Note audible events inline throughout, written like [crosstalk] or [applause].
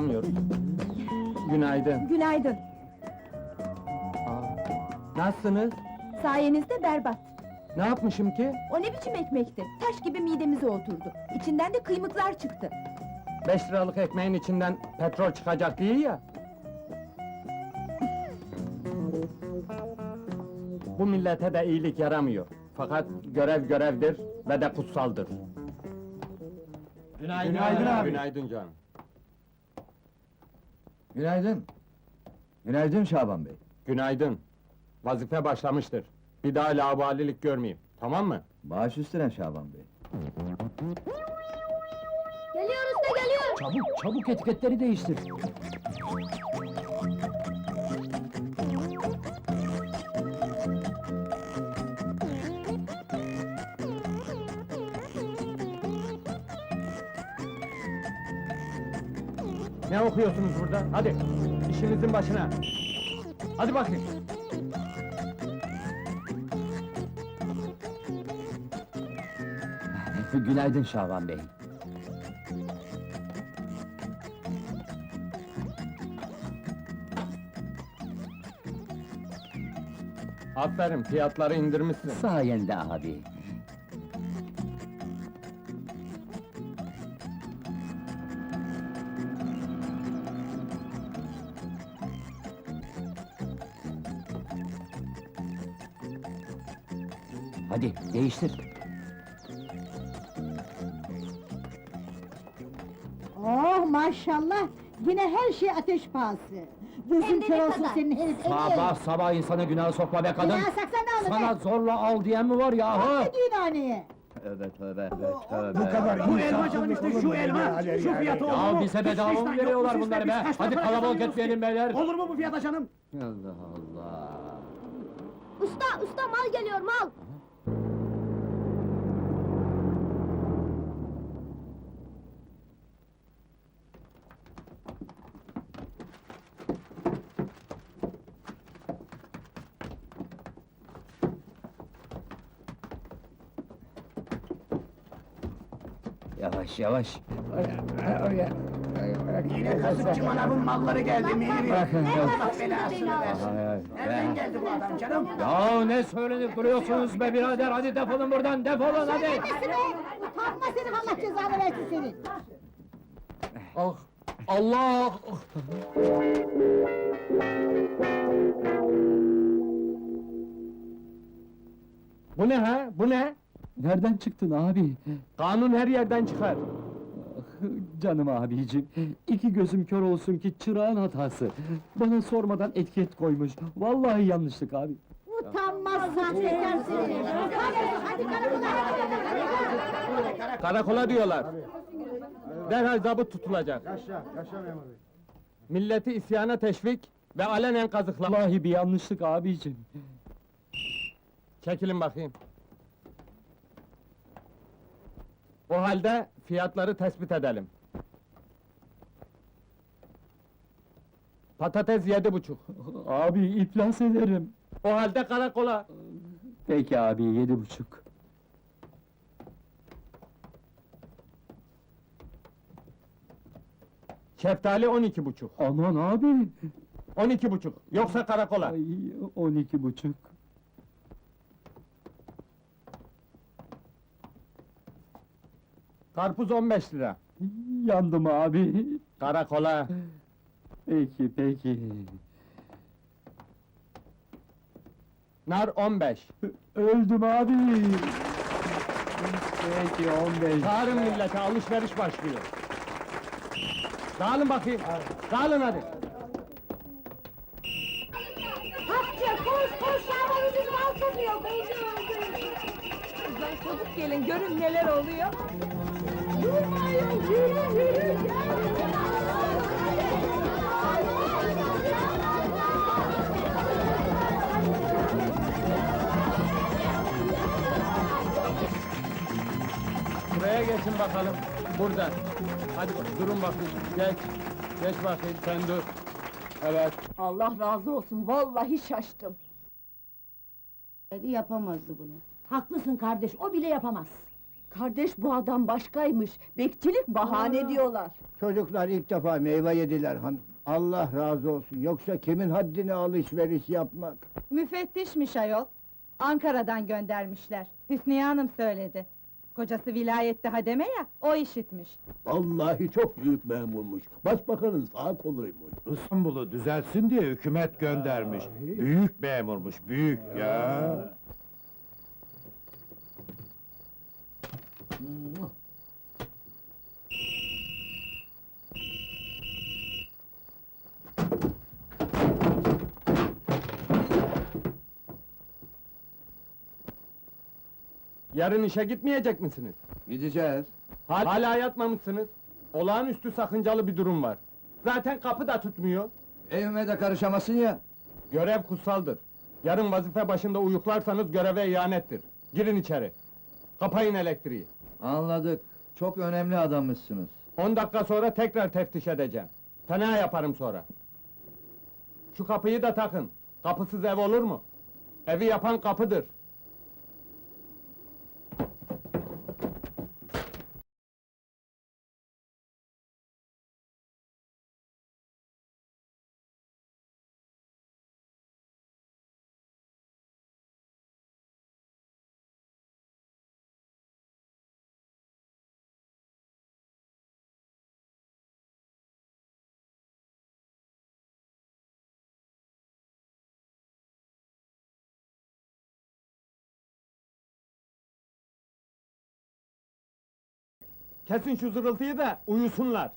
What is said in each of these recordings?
çıkamıyor. Günaydın. Günaydın. Aa, nasılsınız? Sayenizde berbat. Ne yapmışım ki? O ne biçim ekmekti? Taş gibi midemize oturdu. İçinden de kıymıklar çıktı. Beş liralık ekmeğin içinden petrol çıkacak değil ya. Bu millete de iyilik yaramıyor. Fakat görev görevdir ve de kutsaldır. Günaydın, Günaydın abi. Günaydın canım. Günaydın. Günaydın Şaban Bey. Günaydın. Vazife başlamıştır. Bir daha laubalilik görmeyeyim. Tamam mı? Baş üstüne Şaban Bey. Geliyoruz da geliyor. Çabuk, çabuk etiketleri değiştir. Ne okuyorsunuz burada? Hadi, işinizin başına. Hadi bakayım. [laughs] Günaydın Şaban Bey. Aferin, fiyatları indirmişsin. Sayende abi. Oh maşallah! Yine her şey ateş pahası. Gözün kör olsun kadar? senin herif! Sabah sabah insanı günah sokma be kadın. Günah saksan ne olur Sana be? zorla al diyen mi var yahu? Ne diyorsun haneye? Tövbe tövbe tövbe. Bu kadar Bu elma canım işte şu elma, şu fiyatı olur mu? Ya bize bedava mı veriyorlar bunları be? Hadi kalabalık etmeyelim beyler. Olur mu bu fiyata canım? Allah Allah. Usta, usta mal geliyor mal. Yavaş yavaş. Yine kasıpçı manavın malları geldi Mihri. Allah belasını versin. Ay, ay, Nereden be. geldi bu adam canım? Ya ne söylenip duruyorsunuz be birader? Hadi defolun buradan, defolun hadi! Nesi be? Utanma senin Allah cezanı versin senin! Ah, Allah! Bu ne ha? Bu ne? Nereden çıktın abi? Kanun her yerden çıkar. Canım abicim, iki gözüm kör olsun ki çırağın hatası. Bana sormadan etiket koymuş. Vallahi yanlışlık abi. Utanmaz sahtekar seni! Hadi, hadi karakola! hadi! Karakola diyorlar. Derhal zabıt tutulacak. Milleti isyana teşvik ve alenen kazıklama. Vallahi bir yanlışlık abicim. Çekilin bakayım. O halde fiyatları tespit edelim. Patates yedi buçuk. [laughs] Abi iflas ederim. O halde karakola. Peki abi, yedi buçuk. Şeftali on iki buçuk. Aman abi! On iki buçuk. Yoksa karakola. Ay, on iki buçuk. Karpuz on beş lira. Yandım abi. Karakola. Peki, peki. Nar on beş. Öldüm abi. Peki, on beş. Çağırın millete alışveriş başlıyor. Dağılın bakayım. Dağılın hadi. Hapçı koş koş Şaban ucuz mal satıyor! Kızlar çabuk gelin, görün neler oluyor. Buraya geçin bakalım. Buradan. Hadi durun bakayım. Geç. Geç bakayım sen dur. Evet. Allah razı olsun, vallahi şaştım. Yapamazdı bunu. Haklısın kardeş, o bile yapamaz. Kardeş bu adam başkaymış. Bekçilik bahane diyorlar. Çocuklar ilk defa meyve yediler hanım. Allah razı olsun. Yoksa kimin haddine alışveriş yapmak? Müfettişmiş ayol. Ankara'dan göndermişler. Hüsniye Hanım söyledi. Kocası vilayette hademe ya, o işitmiş. Vallahi çok büyük memurmuş. Başbakanın sağ koluymuş. İstanbul'u düzelsin diye hükümet göndermiş. Büyük memurmuş, büyük ya. Yarın işe gitmeyecek misiniz? Gideceğiz. Hal- Hala yatmamışsınız. Olağanüstü sakıncalı bir durum var. Zaten kapı da tutmuyor. Evime de karışamasın ya. Görev kutsaldır. Yarın vazife başında uyuklarsanız göreve ihanettir. Girin içeri. Kapayın elektriği. Anladık. Çok önemli adammışsınız. 10 dakika sonra tekrar teftiş edeceğim. Fena yaparım sonra. Şu kapıyı da takın. Kapısız ev olur mu? Evi yapan kapıdır. Kesin şu zırıltıyı da uyusunlar.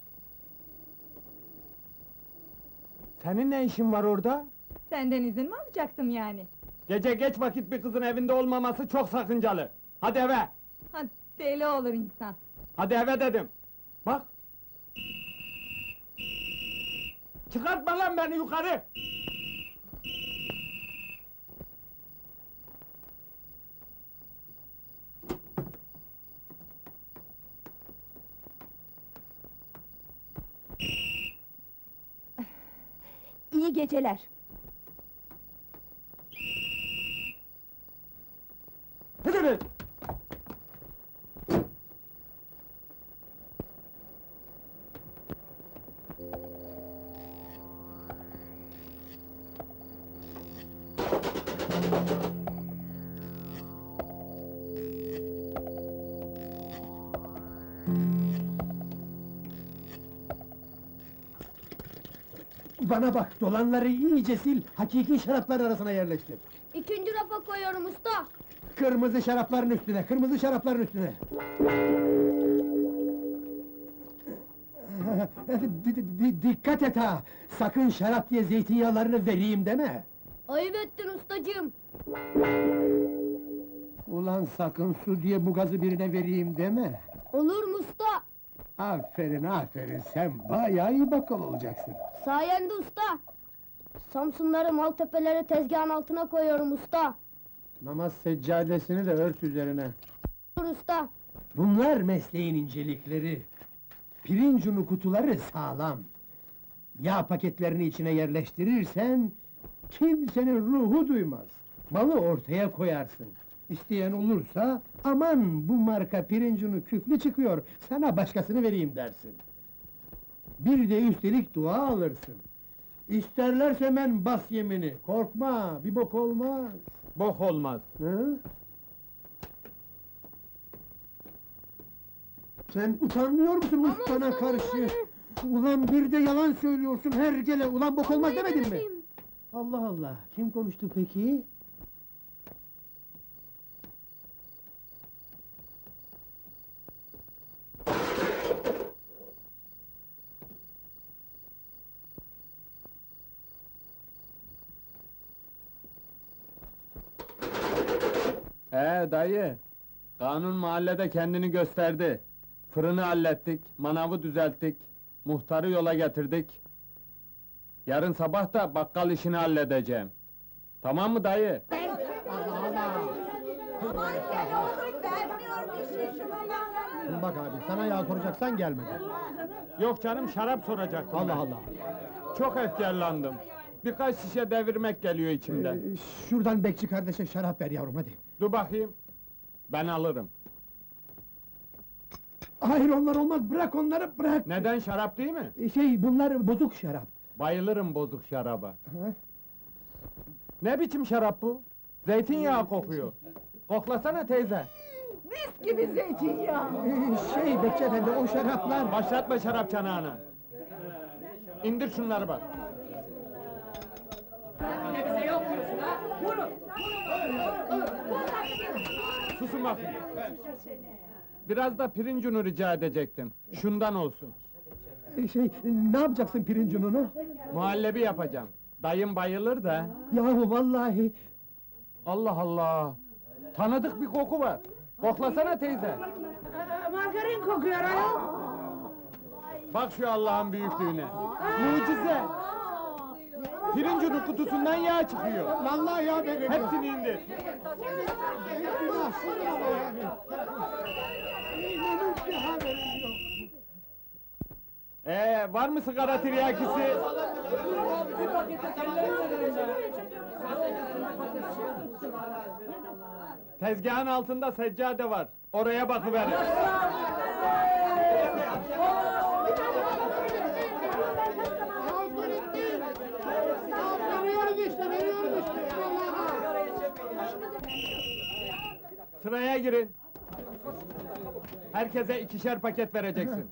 Senin ne işin var orada? Senden izin mi alacaktım yani? Gece geç vakit bir kızın evinde olmaması çok sakıncalı. Hadi eve! Ha, deli olur insan. Hadi eve dedim! Bak! Çıkartma lan beni yukarı! İyi geceler. Hadi! Bana bak, dolanları iyice sil, hakiki şaraplar arasına yerleştir. İkinci rafa koyuyorum usta. Kırmızı şarapların üstüne, kırmızı şarapların üstüne. [laughs] Di- di- di- dikkat et ha! Sakın şarap diye zeytinyağlarını vereyim deme! Ayıp ettin ustacığım. Ulan sakın su diye bu gazı birine vereyim deme! Olur mu? Aferin, aferin, sen bayağı iyi bakkal olacaksın. Sayende usta. Samsunları Maltepe'leri tezgahın altına koyuyorum usta. Namaz seccadesini de ört üzerine. Dur usta. Bunlar mesleğin incelikleri. Pirinç unu kutuları sağlam. Yağ paketlerini içine yerleştirirsen... ...kimsenin ruhu duymaz. Malı ortaya koyarsın. İsteyen olursa... ...aman bu marka pirinç unu küflü çıkıyor... ...sana başkasını vereyim dersin. Bir de üstelik dua alırsın. İsterlerse hemen bas yemini, korkma, bir bok olmaz. Bok olmaz. Hı? Sen utanmıyor musun ustana karşı? Ulan bir de yalan söylüyorsun her gele, ulan bok olmaz demedin mi? Allah Allah, kim konuştu peki? Ee dayı, kanun mahallede kendini gösterdi. Fırını hallettik, manavı düzelttik, muhtarı yola getirdik. Yarın sabah da bakkal işini halledeceğim. Tamam mı dayı? Bak abi, sana yağ soracaksan gelmedi. Yok canım, şarap soracaktım Allah ben. Allah. Çok efkarlandım. Birkaç şişe devirmek geliyor içimden. Ee, şuradan bekçi kardeşe şarap ver yavrum hadi. Dur bakayım. Ben alırım. Hayır onlar olmaz, bırak onları, bırak! Neden şarap değil mi? Şey, bunlar bozuk şarap. Bayılırım bozuk şaraba. Hı? Ne biçim şarap bu? Zeytinyağı kokuyor. Koklasana teyze. Mis gibi zeytinyağı. Ee, şey, Bekçi Efendi, o şaraplar... Başlatma şarap çanağını. İndir şunları bak. Susun bakın. Biraz da pirinç unu rica edecektim. Şundan olsun. Ee, Şey, ne yapacaksın pirinç ununu? Muhallebi yapacağım. Dayım bayılır da. Yahu vallahi... Allah Allah! Tanıdık bir koku var. Koklasana teyze. Margarin kokuyor ayol. Bak şu Allah'ın büyüklüğüne. Mucize! Pirinç unu kutusundan yağ çıkıyor. Vallahi ya benim. Hepsini indir. Ee, var mı sigara tiryakisi? Tezgahın altında seccade var. Oraya bakıverin. Sıraya girin. Herkese ikişer paket vereceksin.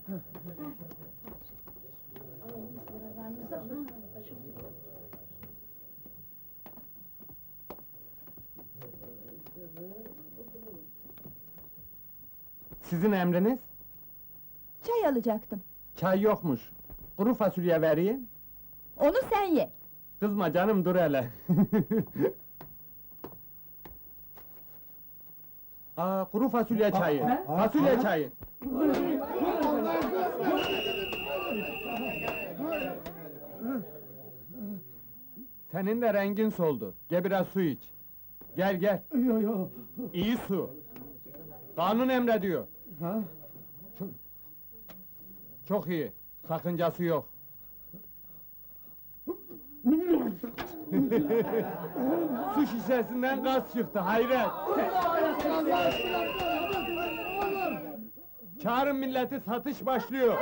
Sizin emriniz? Çay alacaktım. Çay yokmuş. Kuru fasulye vereyim. Onu sen ye. Kızma canım dur hele. [laughs] Aa, kuru fasulye çayı. Fasulye çayı. Senin de rengin soldu. Gel biraz su iç. Gel gel. Yo yo. İyi su. Kanun emrediyor. Ha? Çok iyi. Sakıncası yok. Su şişesinden gaz çıktı, hayret! Çağırın milleti, satış başlıyor!